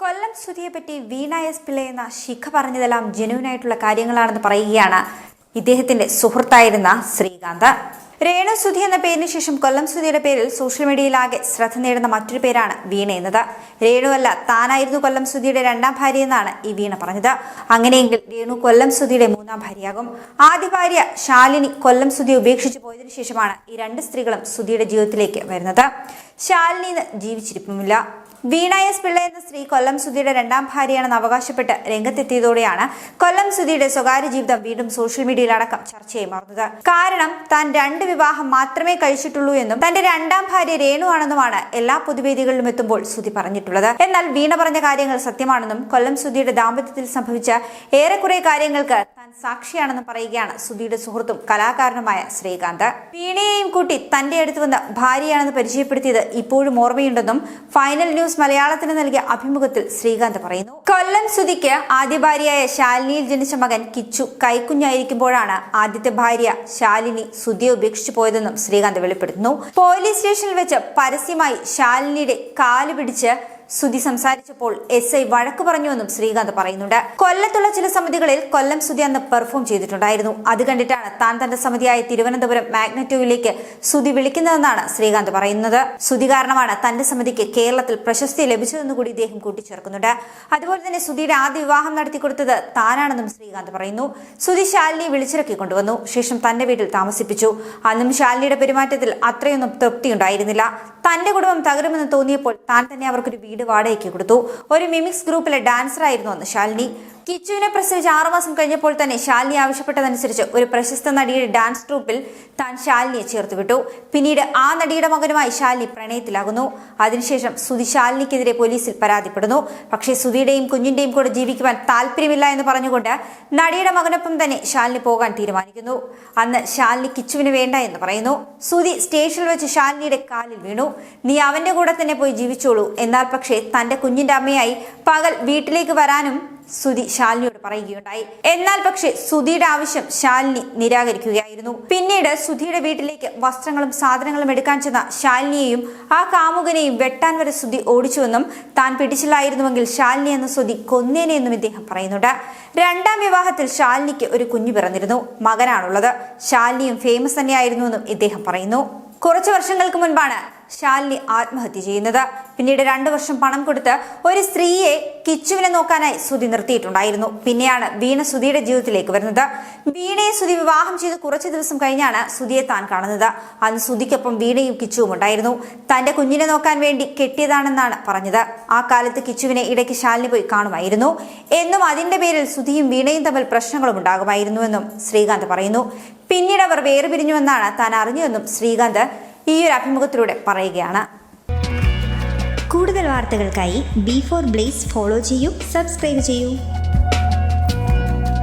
കൊല്ലം സുധിയെ പറ്റി വീണ എസ് പിള്ള എന്ന ശിഖ പറഞ്ഞതെല്ലാം ജനുവിനായിട്ടുള്ള കാര്യങ്ങളാണെന്ന് പറയുകയാണ് ഇദ്ദേഹത്തിന്റെ സുഹൃത്തായിരുന്ന ശ്രീകാന്ത്. രേണു സുധി എന്ന പേരിന് ശേഷം കൊല്ലം സുധിയുടെ പേരിൽ സോഷ്യൽ മീഡിയയിലാകെ ശ്രദ്ധ നേടുന്ന മറ്റൊരു പേരാണ് വീണ എന്നത്. രേണുവല്ല താനായിരുന്നു കൊല്ലം സുധിയുടെ രണ്ടാം ഭാര്യ എന്നാണ് ഈ വീണ പറഞ്ഞത്. അങ്ങനെയെങ്കിൽ രേണു കൊല്ലം സുധിയുടെ മൂന്നാം ഭാര്യയാകും. ആദ്യ ഭാര്യ ശാലിനി കൊല്ലം സുധി ഉപേക്ഷിച്ചു പോയതിനു ശേഷമാണ് ഈ രണ്ട് സ്ത്രീകളും സുധിയുടെ ജീവിതത്തിലേക്ക് വരുന്നത്. ശാലിനി ജീവിച്ചിരിപ്പുമില്ല. വീണ എസ് പിള്ള എന്ന സ്ത്രീ കൊല്ലം സുധിയുടെ രണ്ടാം ഭാര്യയാണെന്ന് അവകാശപ്പെട്ട് രംഗത്തെത്തിയതോടെയാണ് കൊല്ലം സുധിയുടെ സ്വകാര്യ ജീവിതം വീണ്ടും സോഷ്യൽ മീഡിയയിലടക്കം ചർച്ചയായി മാറുന്നത്. കാരണം താൻ രണ്ട് വിവാഹം മാത്രമേ കഴിച്ചിട്ടുള്ളൂ എന്നും തന്റെ രണ്ടാം ഭാര്യ രേണു ആണെന്നുമാണ് എല്ലാ പൊതുവേദികളിലും എത്തുമ്പോൾ സുധി പറഞ്ഞിട്ടുള്ളത്. എന്നാൽ വീണ പറഞ്ഞ കാര്യങ്ങൾ സത്യമാണെന്നും കൊല്ലം സുധിയുടെ ദാമ്പത്യത്തിൽ സംഭവിച്ച ഏറെക്കുറെ കാര്യങ്ങൾക്ക് താൻ സാക്ഷിയാണെന്നും പറയുകയാണ് സുധിയുടെ സുഹൃത്തും കലാകാരനുമായ ശ്രീകാന്ത്. വീണയെയും കൂട്ടി തന്റെ അടുത്ത് വന്ന് ഭാര്യയാണെന്ന് പരിചയപ്പെടുത്തിയത് ഇപ്പോഴും ഓർമ്മയുണ്ടെന്നും ഫൈനൽ ന്യൂസ് മലയാളത്തിന് നൽകിയ അഭിമുഖത്തിൽ ശ്രീകാന്ത് പറയുന്നു. കൊല്ലം സുധിക്ക് ആദ്യ ഭാര്യയായ ശാലിനിയിൽ ജനിച്ച മകൻ കിച്ചു കൈക്കുഞ്ഞായിരിക്കുമ്പോഴാണ് ആദ്യത്തെ ഭാര്യ ശാലിനി സുധിയെ ഉപേക്ഷിച്ചു പോയതെന്നും ശ്രീകാന്ത് വെളിപ്പെടുത്തുന്നു. പോലീസ് സ്റ്റേഷനിൽ വെച്ച് പരസ്യമായി ശാലിനിയുടെ കാൽ പിടിച്ച് സുധി സംസാരിച്ചപ്പോൾ എസ് ഐ വഴക്ക് പറഞ്ഞുവെന്നും ശ്രീകാന്ത് പറയുന്നുണ്ട്. കൊല്ലത്തുള്ള ചില സമിതികളിൽ കൊല്ലം സുധി അന്ന് പെർഫോം ചെയ്തിട്ടുണ്ടായിരുന്നു. അത് കണ്ടിട്ടാണ് താൻ തന്റെ സമിതിയായ തിരുവനന്തപുരം മാഗ്നറ്റോയിലേക്ക് സുധി വിളിക്കുന്നതെന്നാണ് ശ്രീകാന്ത് പറയുന്നത്. സുധി കാരണമാണ് തന്റെ സമിതിക്ക് കേരളത്തിൽ പ്രശസ്തി ലഭിച്ചതെന്ന് കൂടി ഇദ്ദേഹം കൂട്ടിച്ചേർക്കുന്നുണ്ട്. അതുപോലെ തന്നെ സുധിയുടെ ആദ്യ വിവാഹം നടത്തി കൊടുത്തത് താനാണെന്നും ശ്രീകാന്ത് പറയുന്നു. സുധി ശാലിനിയെ വിളിച്ചിറക്കി കൊണ്ടുവന്നു. ശേഷം തന്റെ വീട്ടിൽ താമസിപ്പിച്ചു. അന്നും ശാലിനിയുടെ പെരുമാറ്റത്തിൽ അത്രയൊന്നും തൃപ്തിയുണ്ടായിരുന്നില്ല. തന്റെ കുടുംബം തകരുമെന്ന് തോന്നിയപ്പോൾ താൻ തന്നെ അവർക്കൊരു വീട് വാടകയ്ക്ക് കൊടുത്തു. ഒരു മിമിക്സ് ഗ്രൂപ്പിലെ ഡാൻസറായിരുന്നു അന്ന് ശാലിനി. കിച്ചുവിനെ പ്രസവിച്ച് ആറുമാസം കഴിഞ്ഞപ്പോൾ തന്നെ ശാലിനി ആവശ്യപ്പെട്ടതനുസരിച്ച് ഒരു പ്രശസ്ത നടിയുടെ ഡാൻസ് ട്രൂപ്പിൽ താൻ ശാലിനിയെ ചേർത്തുവിട്ടു. പിന്നീട് ആ നടിയുടെ മകനുമായി ശാലിനി പ്രണയത്തിലാകുന്നു. അതിനുശേഷം സുധി ശാലിനിക്കെതിരെ പോലീസിൽ പരാതിപ്പെടുന്നു. പക്ഷേ സുധിയുടെയും കുഞ്ഞിന്റെയും കൂടെ ജീവിക്കുവാൻ താല്പര്യമില്ല എന്ന് പറഞ്ഞുകൊണ്ട് നടിയുടെ മകനൊപ്പം തന്നെ ശാലിനി പോകാൻ തീരുമാനിക്കുന്നു. അന്ന് ശാലിനി കിച്ചുവിന് വേണ്ട എന്ന് പറയുന്നു. സുധി സ്റ്റേഷനിൽ വെച്ച് ശാലിനിയുടെ കാലിൽ വീണു. നീ അവന്റെ കൂടെ തന്നെ പോയി ജീവിച്ചോളൂ. എന്നാൽ പക്ഷേ തന്റെ കുഞ്ഞിന്റെ അമ്മയായി പകൽ വീട്ടിലേക്ക് വരാനും സുധി ശാലിനിയോട് പറയുകയുണ്ടായി. എന്നാൽ പക്ഷേ സുധിയുടെ ആവശ്യം ശാലിനി നിരാകരിക്കുകയായിരുന്നു. പിന്നീട് സുധിയുടെ വീട്ടിലേക്ക് വസ്ത്രങ്ങളും സാധനങ്ങളും എടുക്കാൻ ചെന്ന ശാലിനിയെയും ആ കാമുകനെയും വെട്ടാൻ വരെ സുധി ഓടിച്ചുവെന്നും താൻ പിടിച്ചില്ലായിരുന്നുവെങ്കിൽ ശാലിനി എന്ന സുധി കൊന്നേനെയെന്നും ഇദ്ദേഹം പറയുന്നുണ്ട്. രണ്ടാം വിവാഹത്തിൽ ശാലിനിക്ക് ഒരു കുഞ്ഞു പിറന്നിരുന്നു. മകനാണുള്ളത്. ശാലിനിയും ഫേമസ് തന്നെയായിരുന്നുവെന്നും ഇദ്ദേഹം പറയുന്നു. കുറച്ചു വർഷങ്ങൾക്ക് മുൻപാണ് ശാലിനി ആത്മഹത്യ ചെയ്യുന്നത്. പിന്നീട് രണ്ടു വർഷം പണം കൊടുത്ത് ഒരു സ്ത്രീയെ കിച്ചുവിനെ നോക്കാനായി സുതി നിർത്തിയിട്ടുണ്ടായിരുന്നു. പിന്നെയാണ് വീണ സുധിയുടെ ജീവിതത്തിലേക്ക് വരുന്നത്. വീണയെ സുതി വിവാഹം ചെയ്ത് കുറച്ച് ദിവസം കഴിഞ്ഞാണ് സുധിയെ താൻ കാണുന്നത്. അന്ന് സുധിക്കൊപ്പം വീണയും കിച്ചുവും ഉണ്ടായിരുന്നു. തന്റെ കുഞ്ഞിനെ നോക്കാൻ വേണ്ടി കെട്ടിയതാണെന്നാണ് പറഞ്ഞത്. ആ കാലത്ത് കിച്ചുവിനെ ഇടയ്ക്ക് ശാലിനി പോയി കാണുമായിരുന്നു. എന്നും അതിന്റെ പേരിൽ സുധിയും വീണയും തമ്മിൽ പ്രശ്നങ്ങളും ഉണ്ടാകുമായിരുന്നുവെന്നും ശ്രീകാന്ത് പറയുന്നു. പിന്നീട് അവർ വേർപിരിഞ്ഞുവെന്നാണ് താൻ അറിഞ്ഞുവെന്നും ശ്രീകാന്ത് ഈ ഒരു അഭിമുഖത്തിലൂടെ പറയുകയാണ്. കൂടുതൽ വാർത്തകൾക്കായി ബി ഫോർ ബ്ലേസ് ഫോളോ ചെയ്യൂ സബ്സ്ക്രൈബ് ചെയ്യൂ.